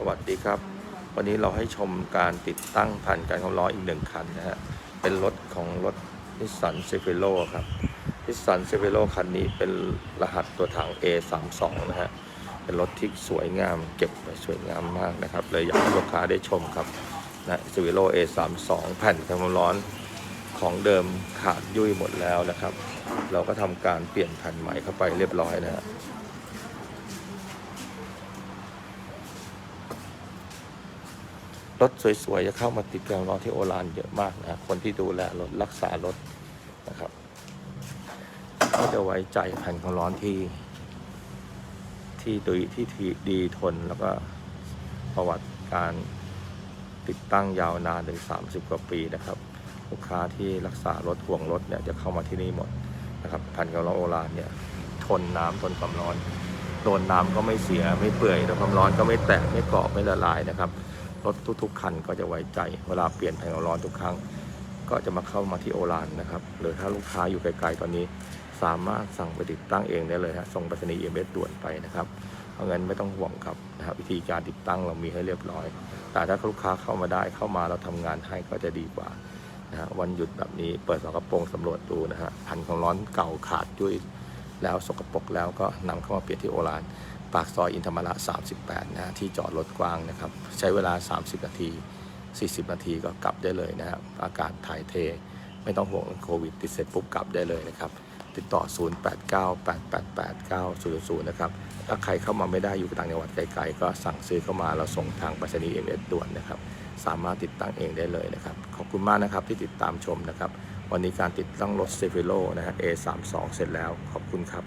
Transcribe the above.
สวัสดีครับ วันนี้เราให้ชมการติดตั้งพันการความร้อนอีกหนึ่งคันนะฮะ เป็นรถของรถนิสสันเซฟิโลครับ นิสสันเซฟิโลคันนี้เป็นรหัสตัวถัง A32 นะฮะ เป็นรถที่สวยงามเก็บไว้สวยงามมากนะครับ เลยอยากให้ลูกค้าได้ชมครับนะเซฟิโล A32 แผ่นกันความร้อนของเดิมขาดยุ่ยหมดแล้วนะครับ เราก็ทำการเปลี่ยนแผ่นใหม่เข้าไปเรียบร้อยนะฮะ รถสวยๆจะเข้ามาติดแกวร้อนที่โอรานเยอะมากนะคนที่ดูแลรถรักษารถนะครับก็จะไว้ใจแผ่นความร้อนที่ ที่ดีที่ทีดีทนแล้วก็ประวัติการติดตั้งยาวนานถึง 30 กว่าปีนะครับ ลูกค้าที่รักษารถห่วงรถเนี่ยจะเข้ามาที่นี่หมดนะครับแผ่นความร้อนโอรานเนี่ยทนน้ำทนความร้อนโดนน้ำก็ไม่เสียไม่เปื่อยแต่ความร้อนก็ไม่แตกไม่เกรอบไม่ละลายนะครับ รถทุกๆคันก็จะไว้ใจเวลาเปลี่ยนแผงร้อนทุกครั้ง ก็จะมาเข้ามาที่โอรานนะครับ หรือถ้าลูกค้าอยู่ไกลๆตอนนี้ สามารถสั่งไปติดตั้งเองได้เลยฮะส่งไปรษณีย์เอ็มเอสด่วนไปนะครับเพราะงั้นไม่ต้องห่วงครับนะครับวิธีการติดตั้งเรามีให้เรียบร้อย แต่ถ้าลูกค้าเข้ามาได้เข้ามาเราทำงานให้ก็จะดีกว่านะฮะวันหยุดแบบนี้เปิดฝากระโปรงสำรวจดูนะฮะพันของร้อนเก่าขาดยุ่ยแล้วสกปรกแล้วก็นำเข้ามาเปลี่ยนที่โอราน ปากซอยอินธรรมระ 38 นะฮะที่จอดรถกว้างนะครับ ใช้เวลา 30 นาที 40 นาทีก็กลับได้เลยนะครับอากาศถ่ายเท ไม่ต้องห่วงโควิด ติดเสร็จปุ๊บกลับได้เลยนะครับ ติดต่อ 0898889000 นะครับ ถ้าใครเข้ามาไม่ได้อยู่ต่างจังหวัดไกลๆ ก็สั่งซื้อเข้ามาเราส่งทางไปรษณีย์เอ็มเอสด่วนนะครับ สามารถติดตั้งเองได้เลยนะครับ ขอบคุณมากนะครับที่ติดตามชมนะครับ วันนี้การติดตั้งรถเซฟิโลนะฮะ A32 เสร็จแล้ว ขอบคุณครับ